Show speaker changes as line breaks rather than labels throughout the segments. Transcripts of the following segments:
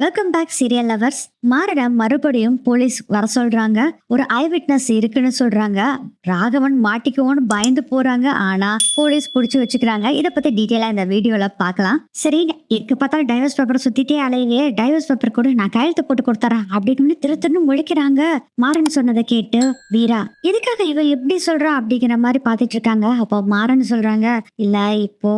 Welcome back serial lovers மாரட மறுபடியும் police வர சொல்றாங்க. ஒரு ஐ விட்னஸ் இருக்குன்னு சொல்றாங்க. ராகவன் மாட்டிக்குவோன்னு பயந்து போறாங்க. ஆனா போலீஸ் புடிச்சு வச்சுக்கிறாங்க. இதை பத்தி டீட்டெயிலா இந்த வீடியோல பாக்கலாம் சரி எங்க பார்த்தாலும் டைவர்ஸ் பேப்பர் சுத்திட்டே அலையே டைவர்ஸ் பேப்பர் கூட நான் கையெழுத்து போட்டு கொடுத்துறேன் அப்படின்னு திரு திருன்னு முழிக்கிறாங்க. மாறன் சொன்னதை கேட்டு வீரா எதுக்காக இவ எப்படி சொல்றா? அப்படிங்கிற மாதிரி பாத்துட்டு இருக்காங்க. அப்போ மாறன் சொல்றாங்க இல்ல இப்போ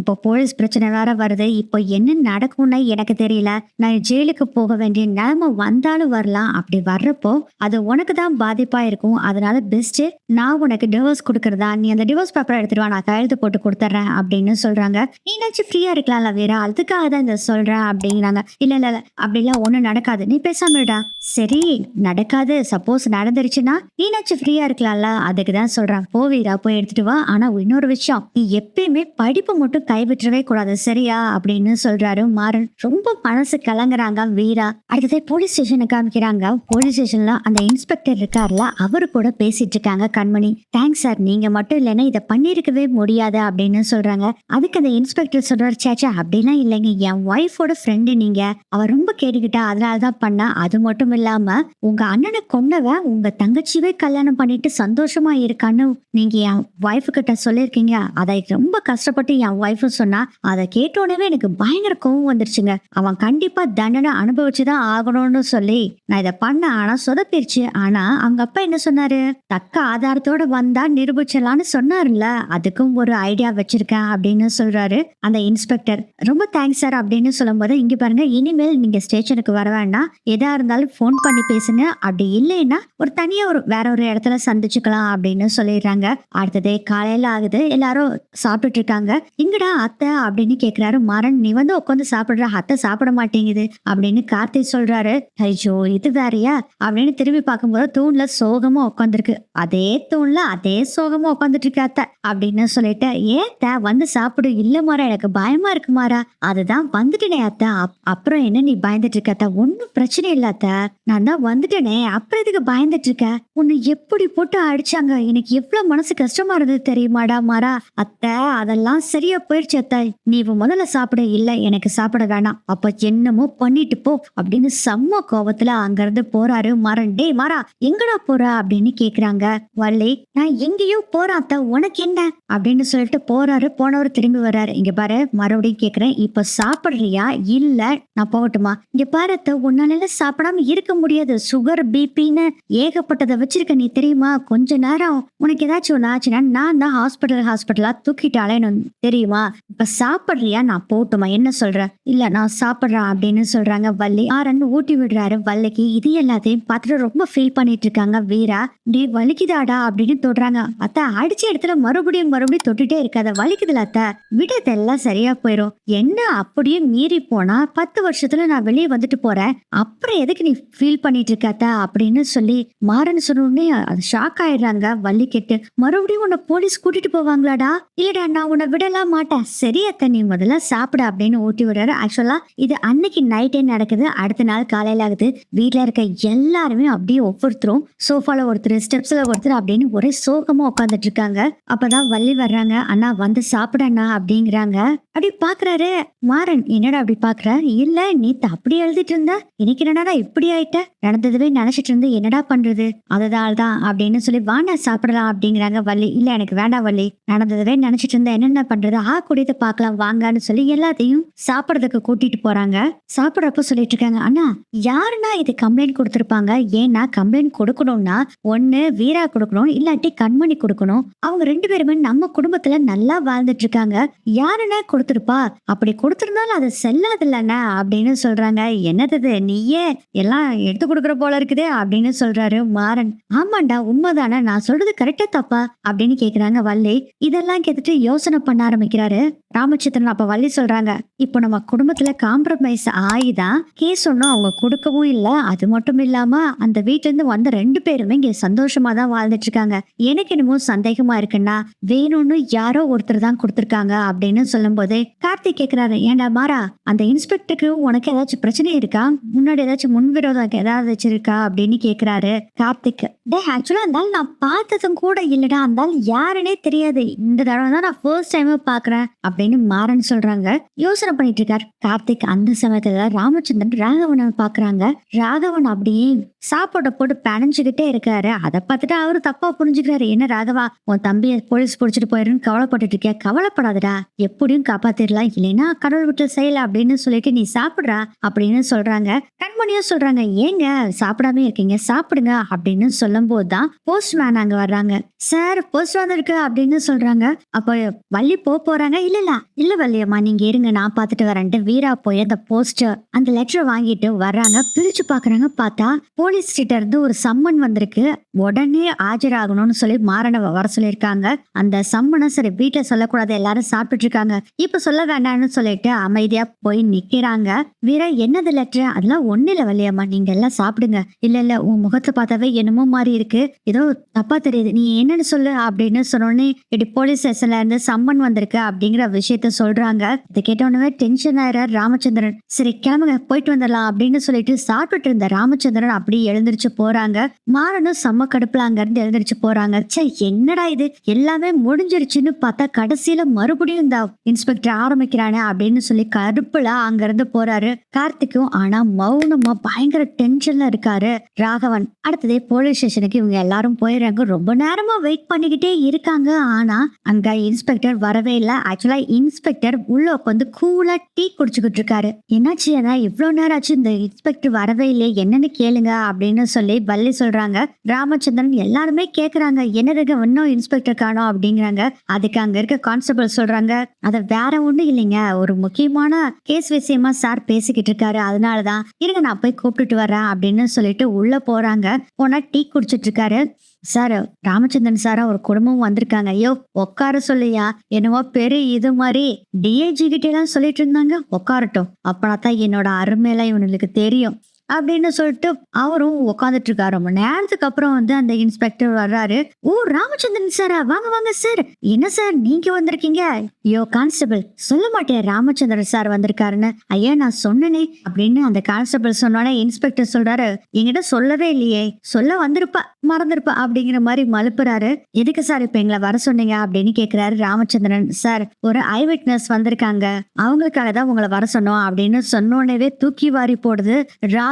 இப்போ போலீஸ் பிரச்சனை வேற வருது. இப்போ என்ன நடக்கும்னு எனக்கு தெரியல. நான் ஜெயிலுக்கு போக வேண்டிய நிலைமை வந்தாலும் வரலாம். அப்படி வர்றப்போ அது உனக்கு தான் பாதிப்பா இருக்கும். அதனால பெஸ்ட் நான் உனக்கு டிவோர்ஸ் கொடுக்கறதா? நீ அந்த டிவோர்ஸ் பேப்பரை எடுத்துட்டு வா. நான் கையெழுத்து போட்டு கொடுத்துட்றேன் அப்படின்னு சொல்றாங்க. நீனாச்சும் ஃப்ரீயா இருக்கலாம்ல வேற அதுக்காக தான் இந்த சொல்றேன் அப்படிங்கிறாங்க. இல்ல இல்ல இல்ல. அப்படிலாம் ஒண்ணும் நடக்காது. நீ பேசாம சரி நடக்காது. சப்போஸ் நடந்துருச்சுன்னா நீனாச்சும் ஃப்ரீயா இருக்கலாம்ல? அதுக்கு தான் சொல்றேன். போ வீரா போய் எடுத்துட்டு வா. ஆனா இன்னொரு விஷயம். நீ எப்பயுமே படிப்பு மட்டும் கைவிட்டவே கூடாது. சரியா? அப்படின்னு சொல்றாரு மாறன். ரொம்ப மனசு கலங்குறாங்க வீரா. அடுத்ததே போலீஸ் போலீஸ் ஸ்டேஷனை காமிக்கிறாங்க. போலீஸ் ஸ்டேஷன்ல அந்த இன்ஸ்பெக்டர் இருக்கார்ல அவரு கூட பேசிட்டு இருக்காங்க கண்மணி. தேங்க்ஸ் சார் நீங்க மட்டும் இல்லைன்னா இதை பண்ணிருக்கவே முடியாது அப்படின்னு சொல்றாங்க. அதுக்கு அந்த இன்ஸ்பெக்டர் சொல்றாரு சேச்சா அப்படிலாம் இல்லைங்க. என் ஒய்ஃபோட ஃப்ரெண்டு நீங்க. அவ ரொம்ப கேட்டுக்கிட்டா அதனால தான் பண்ணா. அது மட்டும் இல்லாம உங்க அண்ணனை கொன்னவ உங்க தங்கச்சியவே கல்யாணம் பண்ணிட்டு சந்தோஷமா இருக்கான்னு நீங்க என் ஒய்ஃபு கிட்ட சொல்லியிருக்கீங்க. அதை ரொம்ப கஷ்டப்பட்டு என் ஒய்ஃபும் சொன்னா அதை கேட்டோடனே எனக்கு பயங்கர கோவம் வந்துருச்சுங்க. அவன் கண்டிப்பா தண்டனை அனுபவிச்சுதான் பண்ணணும்னு சொல்லி நான் இதை பண்ண ஆனா சொதப்பிருச்சு. ஆனா அவங்க அப்பா என்ன சொன்னாரு? தக்க ஆதாரத்தோட வந்தா நிரூபிச்சலான்னு சொன்னாருல்ல. அதுக்கும் ஒரு ஐடியா வச்சிருக்கேன் அப்படின்னு சொல்றாரு அந்த இன்ஸ்பெக்டர். ரொம்ப தேங்க்ஸ் சார் அப்படின்னு சொல்லும்போது இங்க பாருங்க இனிமேல் நீங்க ஸ்டேஷனுக்கு வர வேண்டாம். எதா இருந்தாலும் ஃபோன் பண்ணி பேசுங்க. அப்படி இல்லைன்னா ஒரு தனியா ஒரு வேற ஒரு இடத்துல சந்திச்சுக்கலாம் அப்படின்னு சொல்லிடுறாங்க. அடுத்ததே காலையில ஆகுது. எல்லாரும் சாப்பிட்டுட்டு இருக்காங்க. இங்கடா அத்தை அப்படின்னு கேக்குறாரு. மாறன் நீ வந்து உட்காந்து சாப்பிடுற. அத்தை சாப்பிட மாட்டேங்குது அப்படின்னு கார்த்தி சொல்றாரு. ஐயோ இது வேறயா? அப்படின்னு திரும்பி பார்க்கும்போது தூண்ல சோகமா உட்காந்துருக்கு அதே தூண்ல அதே சோகமா உட்காந்துட்டு இருக்க அத்தை அப்படின்னு சொல்லிட்டு ஏன் அத்தை வந்து சாப்பிடு. இல்ல மாறா எனக்கு பயமா இருக்கு மாறா. அதுதான் வந்துட்டேனே அத்தை. அப்- அப்புறம் என்ன நீ பயந்துட்டு இருக்க அத்தை? ஒன்னும் பிரச்சனை இல்ல அத்தை. நான் தான் வந்துட்டேனே. அப்புறம் இதுக்கு பயந்துட்டு இருக்க உன்னை எப்படி போட்டு அடிச்சாங்க? எனக்கு எவ்வளவு மனசு கஷ்டமா இருந்தது தெரியுமாடா மாறா? அத்தை அதெல்லாம் சரியா போயிடுச்சு அத்தை. நீ முதல்ல சாப்பிட. இல்ல எனக்கு சாப்பிட வேணாம். அப்ப என்னமோ பண்ணிட்டு போ அப்படின்னு சம் செம்ம கோவத்துல அங்க இருந்து போறாரு. மரன் டேய் மாறா எங்கடா போற? அப்படின்னு கேக்குறாங்க. வள்ளி நான் எங்கேயோ போறாத்த உனக்கு என்ன? அப்படின்னு சொல்லிட்டு போறாரு. போனவர் திரும்பி வர்றாரு. இங்க பாரு மறுபடியும் கேக்குறேன். இப்ப சாப்பிடுறியா? இல்ல நான் போகட்டுமா? இங்க பாரு உன்னால சாப்பிடாம இருக்க முடியாது. சுகர் பிபின்னு ஏகப்பட்டதை வச்சிருக்க நீ தெரியுமா? கொஞ்ச நேரம் உனக்கு ஏதாச்சும் ஒண்ணு ஆச்சுன்னா நான் தான் ஹாஸ்பிட்டல் ஹாஸ்பிட்டலா தூக்கிட்டு அலையணும். தெரியுமா? இப்ப சாப்பிடுறியா? நான் போட்டுமா என்ன சொல்ற? இல்ல நான் சாப்பிடுறேன் அப்படின்னு சொல்றாங்க வள்ளி. ஆரன் ஊட்டி விடுறாரு வள்ளிக்கு. இது எல்லாத்தையும் பார்த்துட்டு ரொம்ப ஃபீல் பண்ணிட்டு இருக்காங்க வீரா. டே வலிக்குதாடா அப்படின்னு தொடுறாங்க. அத்த அடிச்ச இடத்துல மறுபடியும் மறுபடியும் தொட்டுட்டே இருக்காத. வலிக்குதுல அத்தை. விடதெல்லாம் சரியா போயிடும் என்ன அப்படியே மீறி போனா பத்து வருஷத்துல நான் வெளியே வந்துட்டு போறேன். அப்புறம் எதுக்கு நீ ஃபீல் பண்ணிட்டு இருக்காத்த அப்படின்னு சொல்லி மாறன் சொன்னோடனே அது ஷாக் ஆயிடுறாங்க. வள்ளி கெட்டு மறுபடியும் உன்னை போலீஸ் கூட்டிட்டு போவாங்களாடா? இல்லடா நான் உன்னை விடலாம் மாட்டேன். சரி அத்தை நீ முதல்ல சாப்பிட அப்படின்னு ஊட்டி விடுறாரு. ஆக்சுவலா இது அன்னைக்கு நைட்டே நடக்குது. அடுத்த நாள் காலையில் ஆகுது வீட்டில் இருக்க எல்லாருமே அப்படியே ஒவ்வொருத்தரும் சோஃபால ஒருத்தர் ஸ்டெப்ஸ்ல ஒருத்தர் அப்படின்னு ஒரே சோகமா உட்காந்துட்டு இருக்காங்க அப்பதான் வள்ளி வர்றாங்க அண்ணா வந்து சாப்பிடண்ணா அப்படிங்கிறாங்க. அப்படி பாக்குறாரு மாறன் என்னடா அப்படி பாக்குற? இல்ல நேத்து அப்படி எழுதிட்டு இருந்த இன்னைக்கு என்னடா இப்படி ஆயிட்ட? நடந்ததுவே நினைச்சிட்டு இருந்து என்னடா பண்றது? அதுதான் தான் அப்படின்னு சொல்லி வாண்ணா சாப்பிடலாம் அப்படிங்கிறாங்க வள்ளி. இல்ல எனக்கு வேண்டாம் வள்ளி. நடந்ததுவே நினைச்சிட்டு இருந்தா என்னென்ன பண்றது? ஆ குடித்து பார்க்கலாம் வாங்கன்னு சொல்லி எல்லாத்தையும் சாப்பிடறதுக்கு கூட்டிட்டு போறாங்க. சாப்பிடறப்ப சொல்லிட்டு இருக்காங்க அண்ணா யாருன்னா இது கம்ப்ளைண்ட் கொடுத்துருப்பாங்க? ஏன்னா கம்ப்ளைண்ட் கொடுக்கணும்னா ஒன்னு வீரா கொடுக்கணும் இல்லாட்டி கண்மணி கொடுக்கணும். அவங்க ரெண்டு பேருமே நம்ம குடும்பத்துல நல்லா வாழ்ந்துட்டு இருக்காங்க யாருன்னா கொடுத்துருப்பா? அப்படி கொடுத்துருந்தாலும் அது செல்லாதில்லண்ணா அப்படின்னு சொல்றாங்க. என்னது நீயே எல்லாம் எடுத்து கொடுக்குற போல இருக்குதே அப்படின்னு சொல்றாரு மாறன். ஆமாண்டா உண்மைதானே? நான் சொல்றது கரெக்டா தப்பா? அப்படின்னு கேக்குறாங்க வள்ளி. இதெல்லாம் கேட்டுட்டு யோசனை பண்ண ஆரம்பிக்கிறாரு ராமச்சந்திரன். அப்ப வள்ளி சொல்றாங்க இப்போ நம்ம குடும்பத்துல காம்ப்ரமைஸ் ஆயிதான் கேஸ் ஒன்னும் அவங்க கொடுக்கவும் இல்லை அது மட்டும் இல்லாம அந்த வீட்டிலேருந்து வந்த ரெண்டு பேருமே இங்க சந்தோஷமா தான் வாழ்ந்துட்டு இருக்காங்க எனக்கு என்னமோ சந்தேகமா இருக்குன்னா வேணும்னு யாரோ ஒருத்தர் தான் கொடுத்துருக்காங்க அப்படின்னு சொல்லும்போது கார்த்திக் கேட்குறாரு ஏன்டா மாறா அந்த இன்ஸ்பெக்டருக்கு உனக்கு ஏதாச்சும் பிரச்சனை இருக்கா? முன்னாடி ஏதாச்சும் முன்விரோதம் ஏதாவது வச்சிருக்கா? அப்படின்னு கேட்குறாரு கார்த்திக். டே ஆக்சுவலா இருந்தாலும் நான் பார்த்ததும் கூட இல்லடா இருந்தாலும் யாருன்னே தெரியாது. இந்த தடவை தான் நான் ஃபர்ஸ்ட் டைம் பாக்குறேன் அப்படின்னு மாறன் சொல்றாங்க. யோசனை பண்ணிட்டு இருக்கார் கார்த்திக். அந்த சமயத்துல ராமச்சந்திரன் ராகவனை பாக்குறாங்க. ராகவன் அப்படியே சாப்பாடை போட்டு பனைஞ்சுக்கிட்டே இருக்காரு. அதை பார்த்துட்டு அவரு தப்பா புரிஞ்சுக்கிறாரு. என்ன ராகவா உன் தம்பியை போலீஸ் பிடிச்சிட்டு போயிருன்னு கவலைப்பட்டுட்டு இருக்கியா? கவலைப்படாதடா. எப்படியும் காப்பாத்திடலாம் இல்லைன்னா கடவுள் விட்டு செய்யல அப்படின்னு சொல்லிட்டு நீ சாப்பிடுறா அப்படின்னு சொல்றாங்க. கண்மணியும் சொல்றாங்க ஏங்க சாப்பிடாம இருக்கீங்க. சாப்பிடுங்க அப்படின்னு சொல்லும் போதுதான் போஸ்ட்மேன் அங்க வர்றாங்க. சார் போஸ்ட் வந்திருக்கு அப்படின்னு சொல்றாங்க. அப்ப வள்ளி போக போறாங்க? இல்ல இல்ல இல்ல வள்ளியம்மா நீங்க இருங்க. நான் பாத்துட்டு வரேன்ட்டு வீரா போய் அந்த போஸ்டர் அந்த லெட்டர் வாங்கிட்டு வர்றாங்க. பிரிச்சு பாக்குறாங்க. பார்த்தா போலீஸ் கிட்ட இருந்து ஒரு சம்மன் வந்திருக்கு. உடனே ஆஜராகணும்னு சொல்லி மாறனை வர சொல்லியிருக்காங்க. அந்த சம்மனை சரி வீட்டுல சொல்லக்கூடாது. எல்லாரும் சாப்பிட்டுட்டு இருக்காங்க இப்ப சொல்ல வேண்டாம்னு சொல்லிட்டு அமைதியா போய் நிக்கிறாங்க. வீரா என்னது லெட்டர் அதெல்லாம் ஒண்ணு இல்ல வள்ளியம்மா. நீங்க எல்லாம் சாப்பிடுங்க. இல்ல இல்ல உன் முகத்தை பார்த்தாவே என்னமோ மாதிரி இருக்கு. ஏதோ தப்பா தெரியுது. நீ என்னன்னு சொல்லு அப்படின்னு சொன்னோடனே இப்படி போலீஸ் ஸ்டேஷன்ல இருந்து சம்மன் வந்திருக்கு அப்படிங்கிற விஷயத்த சொல்றாங்க. இதை கேட்டோடனே டென்ஷன் ஆயிரார் ராமச்சந்திரன். சரி கிளம்புங்க. போயிட்டு வந்துடலாம் அப்படின்னு சொல்லிட்டு சாப்பிட்டு இருந்த ராமச்சந்திரன் அப்படியே எழுந்திருச்சு போறாங்க. மாறனும் செம்ம கடுப்புல அங்க இருந்து எழுந்திருச்சு போறாங்க. ச்சே என்னடா இது? எல்லாமே முடிஞ்சிருச்சுன்னு பார்த்தா கடைசியில மறுபடியும் இந்த இன்ஸ்பெக்டர் ஆரம்பிக்கிறானே அப்படின்னு சொல்லி கருப்புல அங்க இருந்து போறாரு. கார்த்திக்கும் ஆனா மௌனமா பயங்கர டென்ஷன்ல இருக்காரு. ராகவன் அடுத்ததே போலீஸ் ஸ்டேஷனுக்கு இவங்க எல்லாரும் போயிடுறாங்க. ரொம்ப நேரமா வெயிட் பண்ணிக்கிட்டே இருக்காங்க. ஆனா அங்க இன்ஸ்பெக்டர் வரவே இல்லை. ஆக்சுவலா இன்ஸ்பெக்டர் உள்ள உட்காந்து கூலா டீ குடிச்சுக்கிட்டு இருக்காரு. என்னாச்சு ஏன்னா இவ்வளவு நேரம் ஆச்சு இந்த இன்ஸ்பெக்டர் வரவே இல்லை என்னன்னு கேளுங்க அப்படின்னு சொல்லி வள்ளி சொல்றாங்க. ராமச்சந்திரன் எல்லாருமே கேக்குறாங்க என்னதுக்கு இன்னும் இன்ஸ்பெக்டர் காணோம்? அப்படிங்கிறாங்க. அதுக்கு அங்க இருக்க கான்ஸ்டபிள் சொல்றாங்க அத வேற ஒண்ணும் இல்லைங்க. ஒரு முக்கியமான கேஸ் விஷயமா சார் பேசிக்கிட்டு இருக்காரு. அதனாலதான் இருங்க நான் போய் கூப்பிட்டுட்டு வரேன் அப்படின்னு சொல்லிட்டு உள்ள போறாங்க. போனா டீ குடிச்சிட்டு இருக்காரு. சார் ராமச்சந்திரன் சாரா ஒரு குடும்பம் வந்திருக்காங்க. ஐயோ உட்கார சொல்லியா? என்னவோ பெரிய இது மாதிரி டிஐஜி கிட்டே எல்லாம் சொல்லிட்டு இருந்தாங்க. உட்காரட்டும். அப்பனா தான் என்னோட அருமையெல்லாம் இவனுக்கு தெரியும். அப்படின்னு சொல்லிட்டு அவரும் உட்காந்துட்டு இருக்காரு ரொம்ப நேரத்துக்கு அப்புறம் வந்து அந்த இன்ஸ்பெக்டர் வர்றாரு. ஓ ராமச்சந்திரன் சாரா வாங்க வாங்க சார் என்ன சார் நீங்க வந்திருக்கீங்க? யோ கான்ஸ்டபிள் சொல்ல மாட்டேன். ராமச்சந்திரன் சார் வந்திருக்காருன்னு. ஐயா நான் சொன்னனே அப்படின்னு அந்த கான்ஸ்டபிள் சொன்னோன்னே இன்ஸ்பெக்டர் சொல்றாரு. என்கிட்ட சொல்லவே இல்லையே. சொல்ல வந்திருப்பா மறந்துருப்பா அப்படிங்கிற மாதிரி மலுப்புறாரு. எதுக்கு சார் இப்ப எங்களை வர சொன்னீங்க? அப்படின்னு கேக்குறாரு ராமச்சந்திரன் சார் ஒரு ஐ விட்னஸ் வந்திருக்காங்க. அவங்களுக்காக தான் உங்களை வர சொன்னோம் அப்படின்னு சொன்னோடனே தூக்கி வாரி போடுது.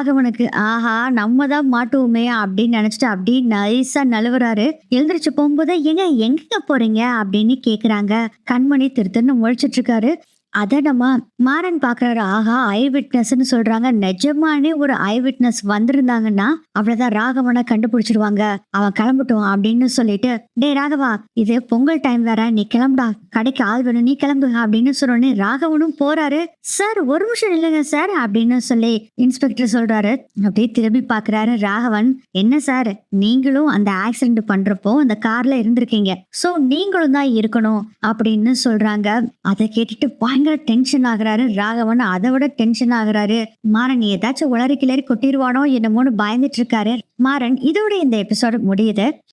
ராகவனுக்கு ஆஹா நம்ம தான் மாட்டுவோமே அப்படின்னு நினைச்சிட்டு அப்படியே நைஸா நழுவுறாரு. எழுந்திரிச்சு போகும்போது எங்க எங்க போறீங்க? அப்படின்னு கேக்குறாங்க. கண்மணி திருத்தன்னு முழிச்சிட்டு இருக்காரு. அதை நம்ம மாறன் பாக்குறாரு ஆஹா ஐ விட்னஸ்ன்னு சொல்றாங்க. நிஜமானே ஒரு ஐ விட்னஸ் வந்திருந்தாங்கன்னா அவ்வளவுதான் ராகவனை கண்டுபிடிச்சிருவாங்க. அவன் கிளம்பட்டும் அப்படின்னு சொல்லிட்டு டே ராகவா இது பொங்கல் டைம் வேற நீ கிளம்புடா. கடைக்கு ஆள் வேணும் நீ கிளம்பு அப்படின்னு சொன்னோடனே ராகவனும் போறாரு. சார் ஒரு நிமிஷம் இல்லைங்க சார் அப்படின்னு சொல்லி இன்ஸ்பெக்டர் சொல்றாரு. அப்படியே திரும்பி பாக்குறாரு ராகவன். என்ன சார் நீங்களும் அந்த ஆக்சிடென்ட் பண்றப்போ அந்த கார்ல இருந்திருக்கீங்க. சோ நீங்களும் தான் இருக்கணும் அப்படின்னு சொல்றாங்க. அதை கேட்டுட்டு பயங்கர டென்ஷன் ஆகுறாரு. ராகவன் அதை விட டென்ஷன் ஆகுறாரு. மாறன் ஏதாச்சும் உளறி கிளறி கொட்டிடுவானோ என்னமோன்னு பயந்துட்டு இருக்காரு. மாறன் இதோட இந்த எபிசோடு முடியுது.